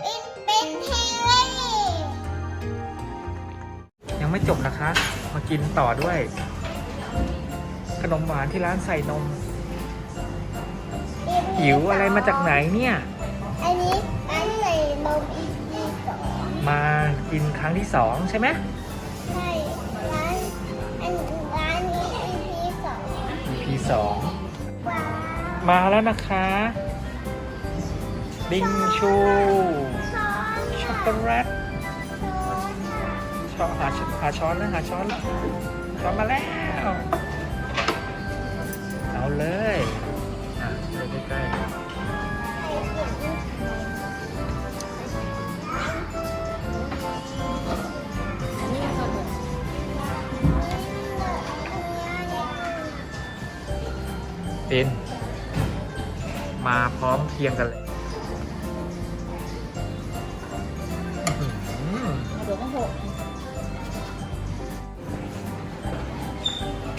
เป็นเป็นเฮเล่ยังไม่จบนะคะ มากินต่อด้วย ขนมหวานที่ร้านใส่นม หิวอะไรมาจากไหนเนี่ย อันนี้อันใส่นมอีกทีสองมากินครั้งที่สองใช่ไหมใช่ร้านอันร้านนี้อีกทีสอง EP สองว้าว มาแล้วนะคะ บิงชูช็อกโกแลตช้อนหาช้อนหาช้อนแล้วหาช้อนแล้วช้อนมาแล้ว เอาเลยอะไปใกล้ใส่เสียงๆเป็นมาพร้อมเพียงกันเลย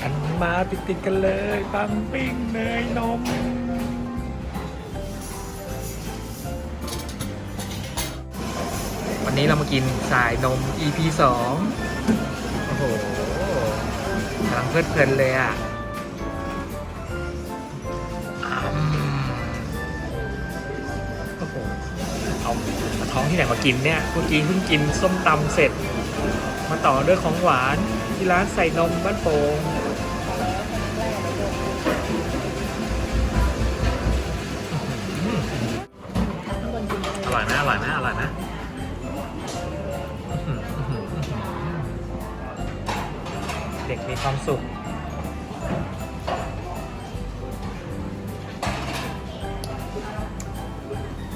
อันมาติดติดๆกันเลยปังปิ้งเนยนม วันนี้เรามากินสายนม EP สองโอ้โหกำลังเพลิดเพลินเลยอะอืมโอ้โหเอาเอาท้องที่ไหนมากินเนี่ยเมื่อกี้เพิ่งกินส้มตำเสร็จ มาต่อด้วยของหวานที่ร้านใส่นมบ้านโป่ง ร่อยไหมอร่อยไหมอร่อยไหมอื้อหืออื้อหืออื้อหือเด็กมีความสุข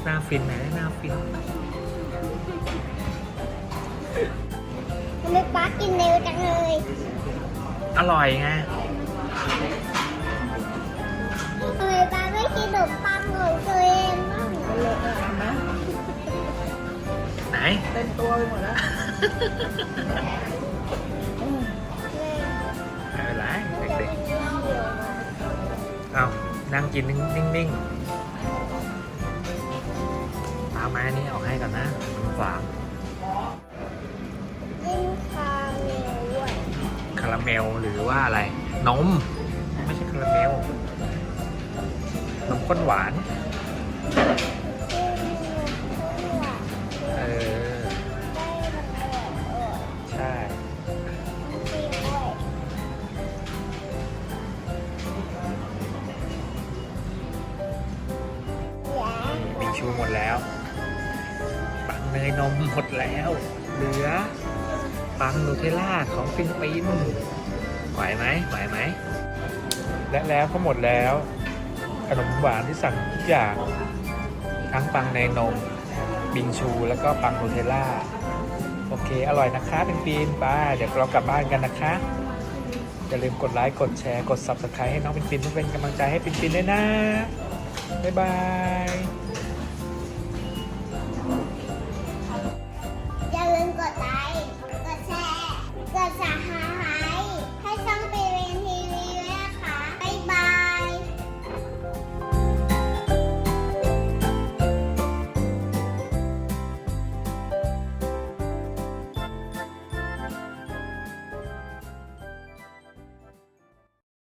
หน้าฟินไหมหน้าฟินทำไมป้ากินเร็วจังเลย อร่อยไงทำไมป้า เต็มตัวไปหมดแล้วอืมไม่เป็นไรเด็กๆเอานั่งกินนิ่งๆเอาไม้นี้ออกให้ก่อนนะมันขวางกินคาเมลด้วยคาราเมลหรือว่าอะไร นม ไม่ใช่คาราเมล นมข้นหวานกิน ชูหมดแล้ว ปังเนยนมหมดแล้ว เหลือ ปังนูเทลล่าของฟินปินไหวไหมไหวไหม และแล้วก็หมดแล้ว ขนมหวานที่สั่งทุกอย่าง ทั้งปังเนยนม บิงชูแล้วก็ปังนูเทลล่า โอเค อร่อยนะคะเป็นปีนป้าเดี๋ยวเรากลับบ้านกันนะคะอย่าลืมกดไลค์ กดแชร์ กด subscribe ให้น้องปินปินเพื่อเป็นกำลังใจให้ปินปินด้วยนะ บ๊ายบาย